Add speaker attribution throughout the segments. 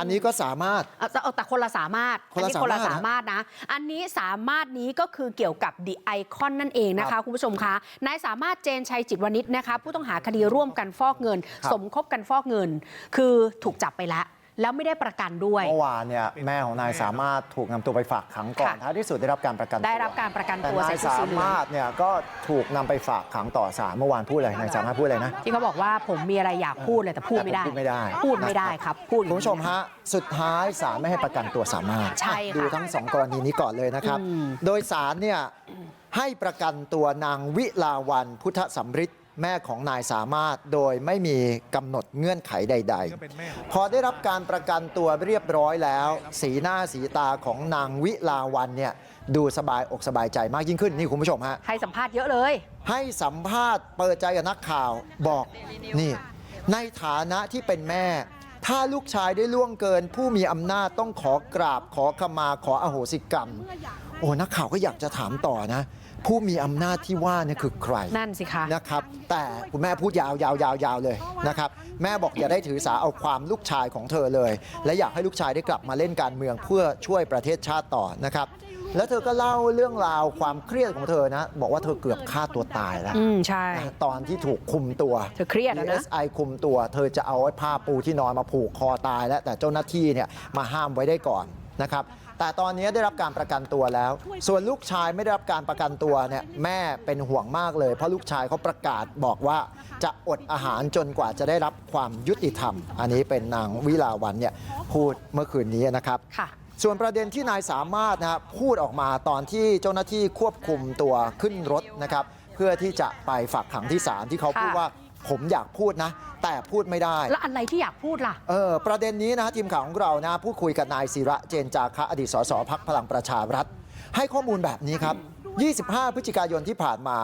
Speaker 1: อันนี้ก็สามารถ
Speaker 2: เอาแต่เอาแต่คนละสามารถ
Speaker 1: คนละ
Speaker 2: อัคนละ
Speaker 1: สา
Speaker 2: สามา
Speaker 1: ร
Speaker 2: มาร
Speaker 1: ถ
Speaker 2: ถนะ อันนี้สามารถนี้ก็คือเกี่ยวกับดีไอคอนนั่นเองนะ
Speaker 1: ครั
Speaker 2: คะ
Speaker 1: บ
Speaker 2: คุณผู้ชมคะนายสามารถเจนชัยจิตวณิชนะคะผู้ต้องหาคดีร่วมกันฟอกเงิน
Speaker 1: ครับ
Speaker 2: สมคบกันฟอกเงิน คือถูกจับไปแล้ว แล้วไม่ได้ประกันด้วย
Speaker 1: เมื่อวานเนี่ยแม่ของนายสามารถถูกนำตัวไปฝากขังก่อน
Speaker 2: ค่ะ
Speaker 1: ท้ายที่สุดได้รับการประกันตัว
Speaker 2: ได้รับการประกัน
Speaker 1: แต่
Speaker 2: ตัวนา
Speaker 1: ย
Speaker 2: ใส่ชุด
Speaker 1: สา
Speaker 2: สีเหลือง
Speaker 1: มารถเนี่ยก็ถูกนำไปฝากขังต่อศาลเมื่อวานพูดอะไรนายสามารถพูดอะไรนะ
Speaker 2: ที่เขาบอกว่าผมมีอะไรอยากพูดเลยแต่พูดไม่ได้
Speaker 1: แต่พูดไม่ได้
Speaker 2: พูดไม่ได้ครับพูดอย่าง
Speaker 1: คุณ
Speaker 2: นี้
Speaker 1: ผู้ชมฮะสุดท้ายศาลไม่ให้ประกันตัวสามารถ
Speaker 2: ใช่ค่ะ
Speaker 1: ดูทั้งสองกรณีนี้ก่อนเลยนะครับ
Speaker 2: อืม
Speaker 1: โดยศาลเนี่ยให้ประกันตัวนางวิลาวันพุทธสำริด แม่ของนายสามารถโดยไม่มีกำหนดเงื่อนไขใดๆพอได้รับการประกันตัวเรียบร้อยแล้ว สีหน้าสีตาของนางวิลาวันเนี่ยดูสบายอกสบายใจมากยิ่งขึ้นนี่คุณผู้ชมฮะ
Speaker 2: ให้สัมภาษณ์เยอะเลย
Speaker 1: ให้สัมภาษณ์เปิดใจกับนักข่าวบอกนี่ในฐานะที่เป็นแม่ ถ้าลูกชายได้ล่วงเกิน ผู้มีอำนาจต้องขอกราบขอขมาขออโหสิกรรม โอ้นักข่าวก็อยากจะถามต่อนะ ผู้มีอำนาจที่ว่าเนี่ยคือใคร
Speaker 2: นั่นสิคะ
Speaker 1: นะครับแต่คุณแม่พูดยาวยาวยาวยาวเลยนะครับแม่บอกอย่าได้ถือสาเอาความลูกชายของเธอเลย และอยากให้ลูกชายได้กลับมาเล่นการเมืองเพื่อช่วยประเทศชาติต่อนะครับแล้วเธอก็เล่าเรื่องราวความเครียดของเธอนะ บอกว่าเธอเกือบฆ่าตัวตายแล้ว
Speaker 2: อืมใช่
Speaker 1: นะตอนที่ถูกคุมตัว
Speaker 2: เธอเครียดแล้วนะ
Speaker 1: DSI คุมตัว เธอจะเอาไอ้ผ้าปูที่นอนมาผูกคอตายแล้วแต่เจ้าหน้าที่เนี่ยมาห้ามไว้ได้ก่อนนะครับ แต่ตอนนี้ได้รับการประกันตัวแล้ว ส่วนลูกชายไม่ได้รับการประกันตัวเนี่ยแม่เป็นห่วงมากเลย เพราะลูกชายเขาประกาศบอกว่าจะอดอาหารจนกว่าจะได้รับความยุติธรรม อันนี้เป็นนางวิลาวันเนี่ยพูดเมื่อคืนนี้นะครับ
Speaker 2: ค่ะ
Speaker 1: ส่วนประเด็นที่นายสามารถนะครับพูดออกมาตอนที่เจ้าหน้าที่ควบคุมตัวขึ้นรถนะครับเพื่อที่จะไปฝากขังที่ศาลที่เขาพูด
Speaker 2: ค่ะ
Speaker 1: ว่า ผมอยากพูดนะแต่พูดไม่ได้
Speaker 2: แล้วอะไรที่อยากพูดล่ะ
Speaker 1: เออประเด็นนี้นะทีมข่าวของเรานะพูดคุยกับนายศิระเจนจาคะอดีตสสพักพลังประชารัฐให้ข้อมูลแบบนี้ครับ 25 พฤศจิกายนที่ผ่านมา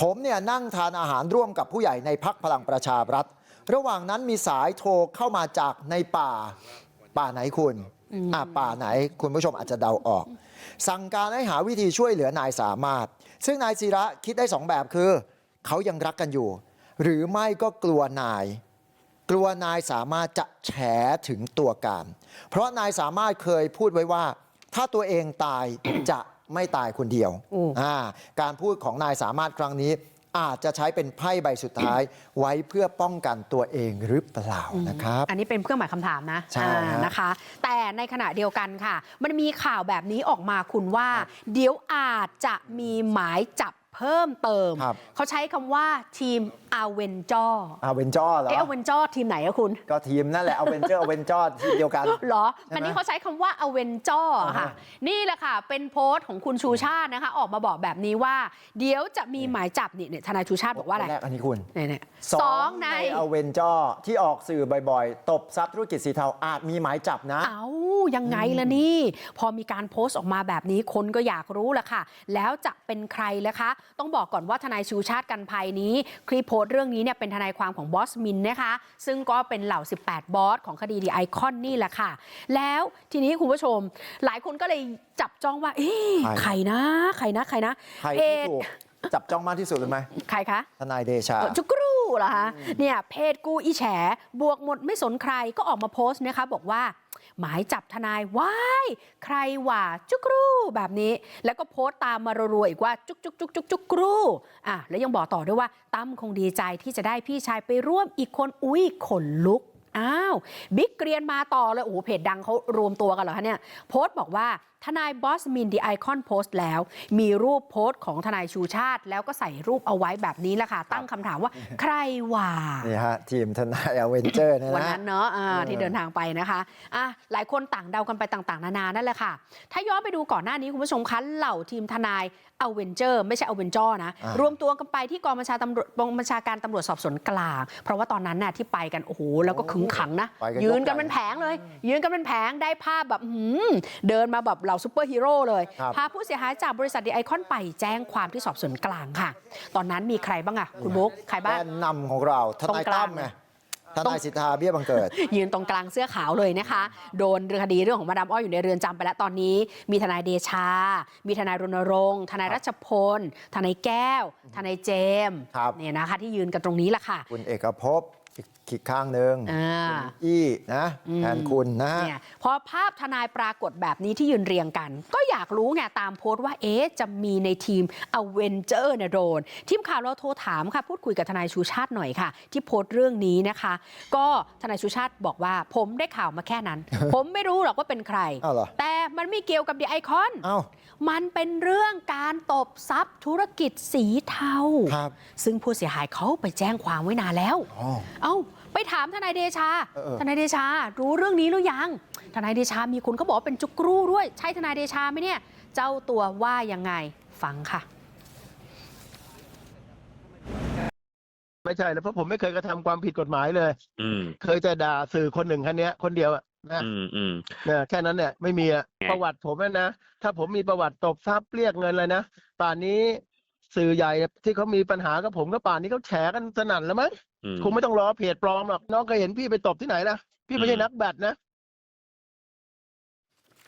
Speaker 1: ผมเนี่ยนั่งทานอาหารร่วมกับผู้ใหญ่ในพักพลังประชารัฐ ระหว่างนั้นมีสายโทรเข้ามาจากในป่าป่าไหนคุณอ่าป่าไหนคุณผู้ชมอาจจะเดาออก สั่งการให้หาวิธีช่วยเหลือนายสามารถ ซึ่งนายศิระคิดได้สองแบบคือเขายังรักกันอยู่ หรือไม่ก็กลัวนาย กลัวนายสามารถจะแฉถึงตัวการ เพราะนายสามารถเคยพูดไว้ว่า ถ้าตัวเองตายจะไม่ตายคนเดียว
Speaker 2: อืม
Speaker 1: อ่าการพูดของนายสามารถครั้งนี้ อาจจะใช้เป็นไพ่ใบสุดท้ายไว้เพื่อป้องกันตัวเองหรือเปล่านะครับ
Speaker 2: อันนี้เป็นเครื่องหมายคำถามนะ
Speaker 1: ใช่
Speaker 2: อ่า
Speaker 1: ฮะ
Speaker 2: นะคะ แต่ในขณะเดียวกันค่ะ มันมีข่าวแบบนี้ออกมาคุณว่า เดี๋ยวอาจจะมีหมายจับ เพิ่มเติม
Speaker 1: ครับ
Speaker 2: เขาใช้คำว่าทีมอเวนจอ
Speaker 1: อาเวนจอเหรอ
Speaker 2: เอ๊ะอเวนจอทีมไหนอะคุณ
Speaker 1: ก็ทีมนั่นแหละเอาเวนเจอร์เอาเวนจอทีมเดียวกัน
Speaker 2: เหรอ
Speaker 1: ใช่ไหม
Speaker 2: อันนี้เขาใช้คำว่าอเวนจอ
Speaker 1: อ่า
Speaker 2: ค่ะ
Speaker 1: ฮะ
Speaker 2: นี่แหละค่ะ เป็นโพสต์ของคุณชูชาตินะคะ ออกมาบอกแบบนี้ว่า เดี๋ยวจะมีหมายจับนี่เนี่ยทนายชูชาติบอกว่าอะไร
Speaker 1: แรกอันนี้คุณ
Speaker 2: เนี่ยเนี่ย
Speaker 1: ส
Speaker 2: ส
Speaker 1: อ
Speaker 2: องง
Speaker 1: ใน
Speaker 2: ใน
Speaker 1: อเวนจอที่ออกสื่อบ่อยๆ ตบทรัพย์ธุรกิจสีเทาอาจมีหมายจับนะ
Speaker 2: เอายังไงล่ะนี่ พอมีการโพสต์ออกมาแบบนี้คนก็อยากรู้แหละค่ะ แล้วจะเป็นใครล่ะคะต้องบอกก่อนว่าทนายชูชาติกันภัยนี้คลิปโพสต์เรื่องนี้เนี่ยเป็นทนายความของบอสมินนะคะ ซึ่งก็เป็นเหล่า 18 บอสของคดีดีไอคอนนี่แหละค่ะ แล้วทีนี้คุณผู้ชม หลายคนก็เลยจับจ้องว่าเอ๊ะ
Speaker 1: ใคร
Speaker 2: ใครนะใครนะใครนะ
Speaker 1: ใคร
Speaker 2: เพ
Speaker 1: ที่
Speaker 2: จ
Speaker 1: ถูกจับจ้องมากที่สุดเลยไหม
Speaker 2: ใครคะ
Speaker 1: ทนายเดชา
Speaker 2: จุกรูเหรอคะเนี่ยเพจกูอีแฉบวกหมดไม่สนใครก็ออกมาโพสต์นะคะบอกว่า หมายจับทนายว้ายใครว่าจุกรูแบบนี้ แล้วก็โพสต์ตามมารัวๆอีกว่าจุกจุกจุกจุกจุกรูอะแล้วยังบอกต่อด้วยว่าตั้มคงดีใจที่จะได้พี่ชายไปร่วมอีกคนอุ้ยขนลุกอ้าวบิ๊กเกรียนมาต่อเลยโอ้โหเพจดังเขารวมตัวกันเหรอคะเนี่ยโพสต์บอกว่า ทนายบอสมินดีไอคอนโพสต์แล้ว มีรูปโพสต์ของทนายชูชาติ แล้วก็ใส่รูปเอาไว้แบบนี้แหละค่ะ ตั้งคำถามว่าใครว่า
Speaker 1: นี่ฮะทีมทนายอเวนเจอร์เนี่ย
Speaker 2: วัน
Speaker 1: นะ
Speaker 2: นั้นเนาะอ่า
Speaker 1: เออ
Speaker 2: ที่เดินทางไปนะคะอะหลายคนต่างเดากันไปต่างๆ นานานั่นแหละค่ะ ถ้าย้อนไปดูก่อนหน้านี้คุณผู้ชมคะเหล่าทีมทนายอเวนเจอร์ไม่ใช่อเวนจอร์นะ
Speaker 1: อ่าร
Speaker 2: วมตัวกันไปที่กองบัญชาตำรวจกองบัญชาการตำรวจสอบสวนกลาง เพราะว่าตอนนั้นน่ะที่ไปกันโอ้โหแล้วก็ขึงขังนะ
Speaker 1: ไปกัน
Speaker 2: ยืน
Speaker 1: ยกใหญ่
Speaker 2: กันเป็นแผงเลย ยืนกันเป็นแผงได้ภาพแบบอื้อหือเดินมาแบบเหล่าซูเปอร์ฮีโร่เลย
Speaker 1: ครับ
Speaker 2: พาผู้เสียหายจากบริษัทดีไอคอนไปแจ้งความที่สอบสวนกลางค่ะ ตอนนั้นมีใครบ้างอะคุณบุ๊กใครบ้าง
Speaker 1: แกนนำของเราทนาย
Speaker 2: ตรงกลาง
Speaker 1: ตั้มไงทนายสิทธาเบี้ยบังเกิด
Speaker 2: ยืนตรงกลางเสื้อขาวเลยนะคะ โดนคดีเรื่องของมาดามอ้อยอยู่ในเรือนจำไปแล้วตอนนี้ มีทนายเดชา มีทนายรณรงค์ทนายรัชพล ทนายแก้ว ทนายเจมส์
Speaker 1: ครับ
Speaker 2: เนี่ยนะคะที่ยืนกันตรงนี้แหละค่ะ
Speaker 1: คุณเอกภพ อีกขีดข้างหนึ่ง
Speaker 2: อ่า
Speaker 1: อี้นะ
Speaker 2: อืม
Speaker 1: แทนคุณนะ
Speaker 2: เนี่ยพอภาพทนายปรากฏแบบนี้ที่ยืนเรียงกัน ก็อยากรู้ไงตามโพสต์ว่าเอ๊ะจะมีในทีมอเวนเจอร์เนี่ยโดน ทีมข่าวเราโทรถามค่ะ พูดคุยกับทนายชูชาติหน่อยค่ะ ที่โพสต์เรื่องนี้นะคะ ก็ทนายชูชาติบอกว่าผมได้ข่าวมาแค่นั้น ผมไม่รู้หรอกว่าเป็นใคร
Speaker 1: อ้าวเหรอ
Speaker 2: แต่มันไม่เกี่ยวกับเดียไอคอน
Speaker 1: เอ้า
Speaker 2: มันเป็นเรื่องการตบทรัพย์ธุรกิจสีเทา
Speaker 1: ครับ
Speaker 2: ซึ่งผู้เสียหายเขาไปแจ้งความไว้นานแล้ว
Speaker 1: อ๋อ
Speaker 2: เอ้า ไปถามทนายเดชา
Speaker 1: เออเออ
Speaker 2: ทนายเดชา รู้เรื่องนี้หรือยัง ทนายเดชามีคนก็บอกว่าเป็นจุกรูด้วย ใช่ทนายเดชาไหมเนี่ย เจ้าตัวว่ายังไง ฟังค่ะ
Speaker 3: ไม่ใช่แล้วเพราะผมไม่เคยกระทำความผิดกฎหมายเลย
Speaker 4: อืม
Speaker 3: เคยแต่ด่าสื่อคนหนึ่งคนเนี้ย คนเดียวอะนะ
Speaker 4: อืมอืม
Speaker 3: เนี่ยแค่นั้นเนี่ยไม่มีอะ
Speaker 4: ไง
Speaker 3: ประวัติผมอะนะ ถ้าผมมีประวัติตบทรัพย์เรียกเงินเลยนะ ป่านนี้ สื่อใหญ่ที่เขามีปัญหากับผมก็ป่านนี้เขาแฉกันสนั่นแล้วมั้ง
Speaker 4: อืม
Speaker 3: คงไม่ต้องรอเพจปลอมหรอกน้องเคยเห็นพี่ไปตบที่ไหนนะพี่ไม่ใช่
Speaker 4: อืม
Speaker 3: นักแบดนะ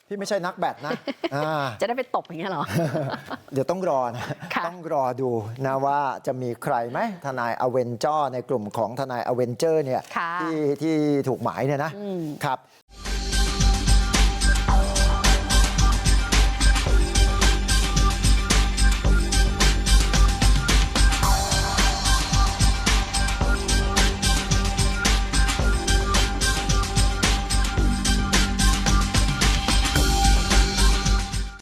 Speaker 1: พี่ไม่ใช่นักแบดนะอ่า
Speaker 2: จะได้ไปตบอย่างเงี้ยเหรอ
Speaker 1: เดี๋ยวต้องรอนะ
Speaker 2: ค่ะ
Speaker 1: ต้องรอดูนะว่าจะมีใครไหมทนายอเวนเจอร์ในกลุ่มของทนายอเวนเจอร์เนี่ย
Speaker 2: ค่ะ
Speaker 1: ที่ที่ถูกหมายเนี่ยนะ
Speaker 2: อืม
Speaker 1: ครับ